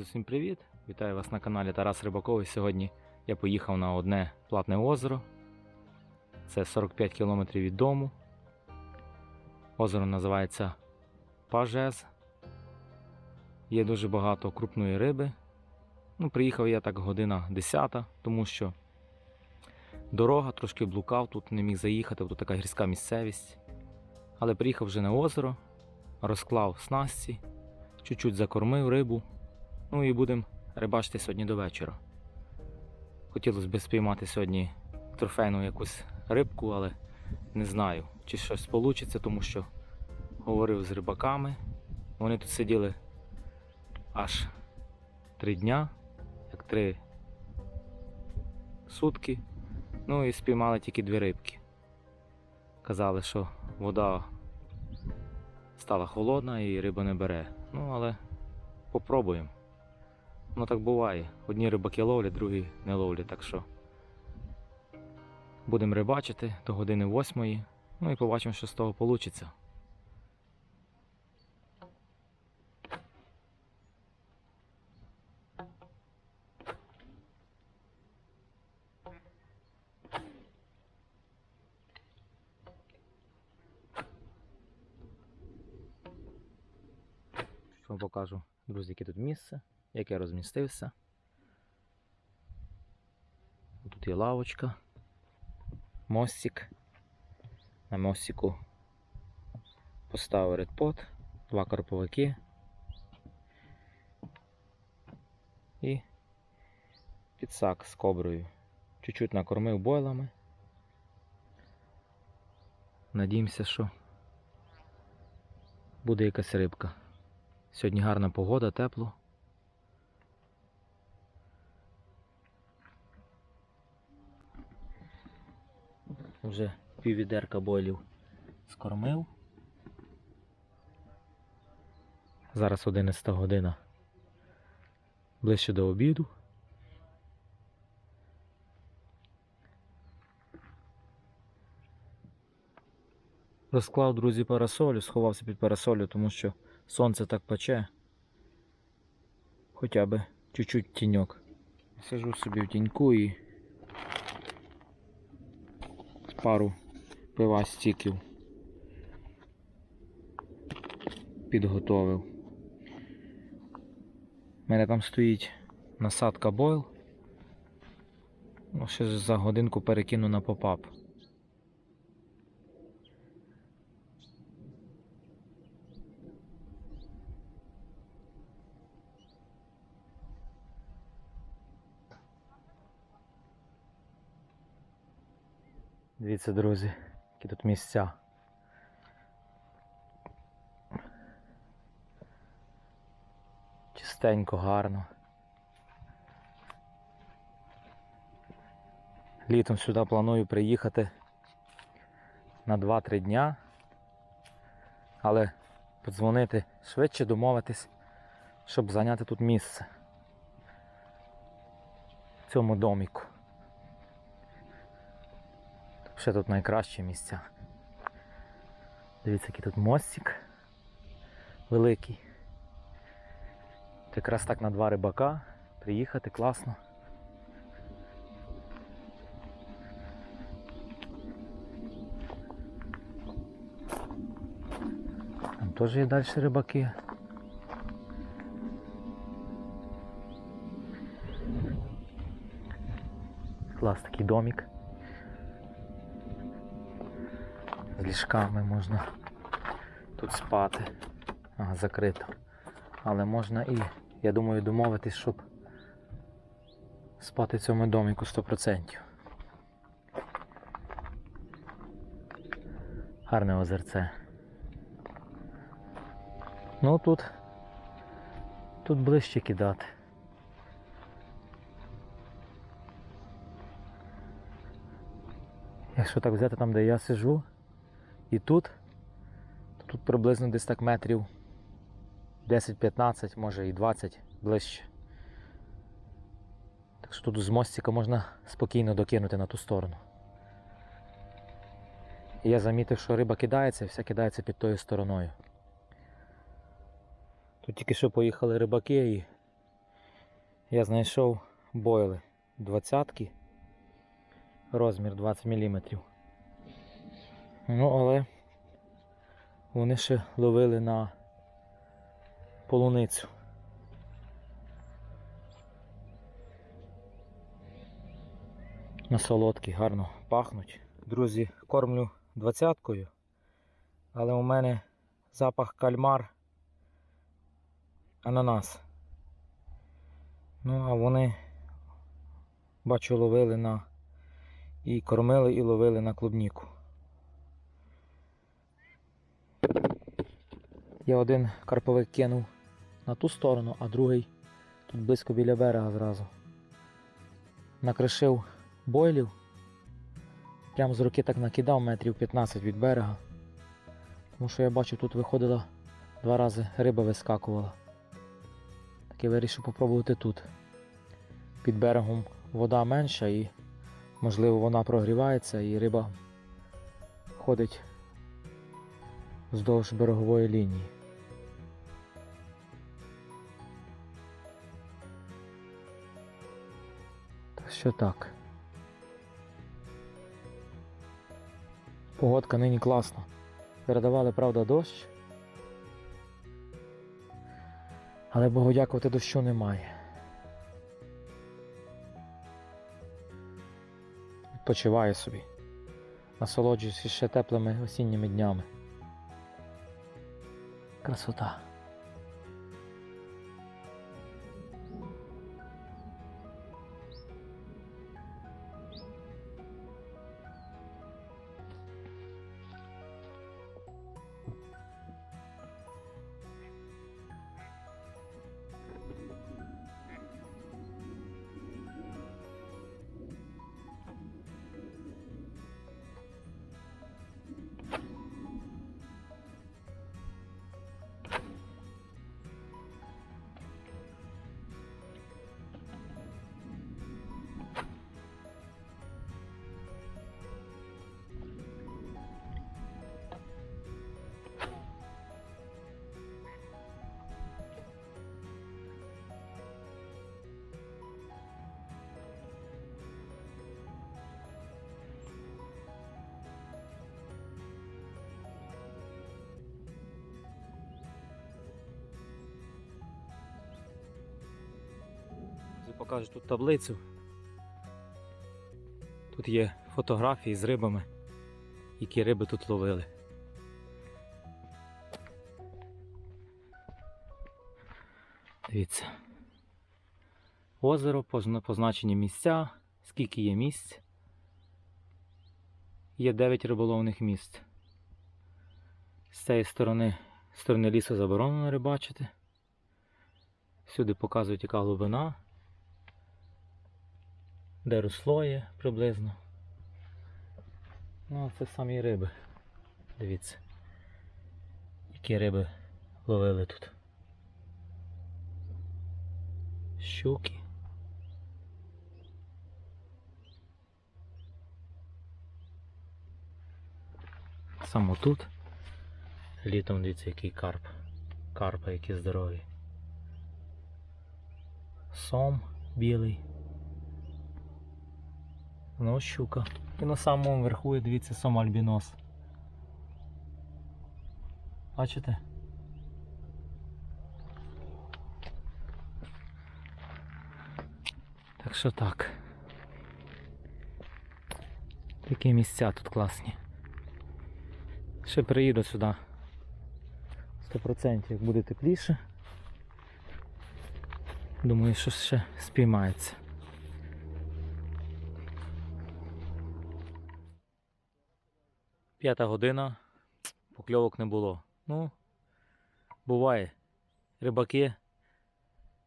Друзі, всім привіт! Вітаю вас на каналі Тарас Рибаковий. Сьогодні я поїхав на одне платне озеро. Це 45 км від дому. Озеро називається Пажез. Є дуже багато крупної риби. Ну, приїхав я так година 10, тому що дорога трошки блукав, тут не міг заїхати, тут така гірська місцевість. Але приїхав вже на озеро, розклав снасті, чуть-чуть закормив рибу. Ну і будемо рибачити сьогодні до вечора. Хотілося б спіймати сьогодні трофейну якусь рибку, але не знаю, чи щось вийде, тому що говорив з рибаками. Вони тут сиділи аж три дня, як три сутки. Ну і спіймали тільки дві рибки. Казали, що вода стала холодна і риба не бере. Ну, але попробуємо. Ну так буває. Одні рибаки ловлять, другі не ловлять, так що будемо рибачити до години восьмої. Ну і побачимо, що з того вийде. Покажу, друзі, яке тут місце, як я розмістився. Тут є лавочка, мостик. На мостику поставив редпот, два карповики і підсак з коброю. Чуть-чуть накормив бойлами. Надіємося, що буде якась рибка. Сьогодні гарна погода, тепло. Вже піввідерка бойлів скормив. Зараз 11 година. Ближче до обіду. Розклав, друзі, парасолю, сховався під парасолю, тому що сонце так пече. Хоча би чуть-чуть тіньок. Сижу собі в тіньку і пару пива стіків підготовив. У мене там стоїть насадка бойл. Ну, ще за годинку перекину на попап. Дивіться, друзі, які тут місця. Чистенько, гарно. Літом сюди планую приїхати на 2-3 дня, але подзвонити швидше домовитись, щоб зайняти тут місце в цьому доміку. Ще тут найкращі місця. Дивіться, який тут мостик великий. От Якраз так на два рибака приїхати класно. Там теж є далі рибаки. Клас такий домик. З ліжками можна тут спати. Ага, закрито. Але можна і, я думаю, домовитись, щоб спати в цьому доміку 100%. Гарне озерце. Ну тут тут ближче кидати. Якщо так взяти там, де я сижу, і тут, тут приблизно десь так метрів 10-15, може і 20 ближче. Так що тут з мостика можна спокійно докинути на ту сторону. І я замітив, що риба кидається, і вся кидається під тою стороною. Тут тільки що поїхали рибаки і Я знайшов бойли двадцятки, розмір 20 мм. Ну, але вони ще ловили на полуницю. На солодкі, гарно пахнуть. Друзі, кормлю двадцяткою, але у мене запах кальмар ананас. Ну, а вони, бачу, ловили на і кормили, і ловили на клубніку. Я один карповик кинув на ту сторону, а другий тут близько біля берега зразу. Накришив бойлів. Прямо з руки так накидав метрів 15 від берега. Тому що я бачу, тут виходила два рази риба вискакувала. Так я вирішив попробувати тут. Під берегом вода менша і, можливо, вона прогрівається і риба ходить вздовж берегової лінії. Так що так. Погодка нині класна. Передавали, правда, дощ. Але Богу дякувати дощу немає. Відпочиваю собі. Насолоджуюся ще теплими осінніми днями. Красота. Друзі, Покажу тут таблицю. Тут є фотографії з рибами, які риби тут ловили. Дивіться. Озеро, позначені місця, скільки є місць. Є 9 риболовних місць. З цієї сторони, сторони лісу заборонено рибачити. Всюди показують, яка глибина, де русло є приблизно. Ну, а це самі риби. Дивіться, які риби ловили тут. Щуки. Саме тут. Літом дивіться, який карп. Карпа, які здорові. Сом білий. Ну, щука. І на самому верху, дивіться, сом альбінос. Бачите? Так що так. Такі місця тут класні. Ще приїду сюди. 100% як буде тепліше. Думаю, що ще спіймається. П'ята година, покльовок не було. Ну, буває. Рибаки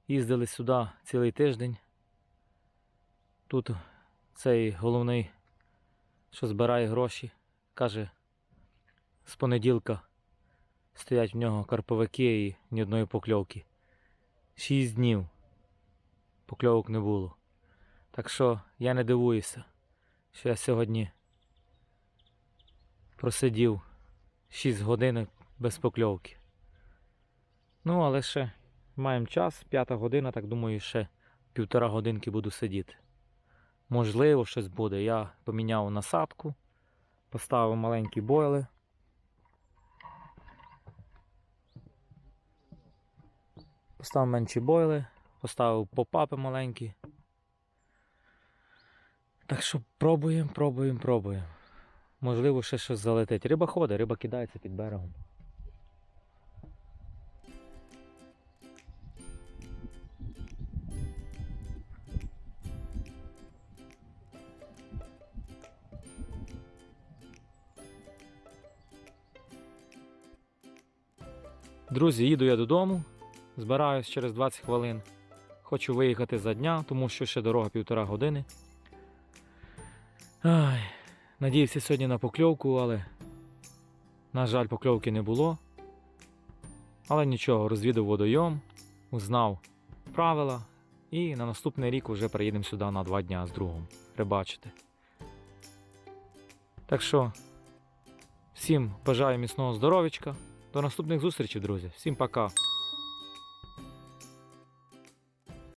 їздили сюди цілий тиждень. Тут цей головний, що збирає гроші, каже, з понеділка стоять в нього карповики і ні одної покльовки. Шість днів покльовок не було. Так що я не дивуюся, що я сьогодні просидів 6 годин без покльовки. Ну, але ще маємо час, п'ята година, так думаю, ще півтора годинки буду сидіти. Можливо, щось буде. Я поміняв насадку, поставив маленькі бойли. Поставив менші бойли, поставив попапи маленькі. Так що пробуємо, пробуємо, пробуємо. Можливо, ще щось залетить. Риба ходить, риба кидається під берегом. Друзі, їду я додому. Збираюсь через 20 хвилин. Хочу виїхати за дня, тому що ще дорога півтора години. Ай, надіявся сьогодні на покльовку, але, на жаль, покльовки не було. Але нічого, розвідав водойом, узнав правила і на наступний рік вже приїдемо сюди на два дня з другом рибачити. Так що, всім бажаю міцного здоров'ячка. До наступних зустрічей, друзі. Всім пока.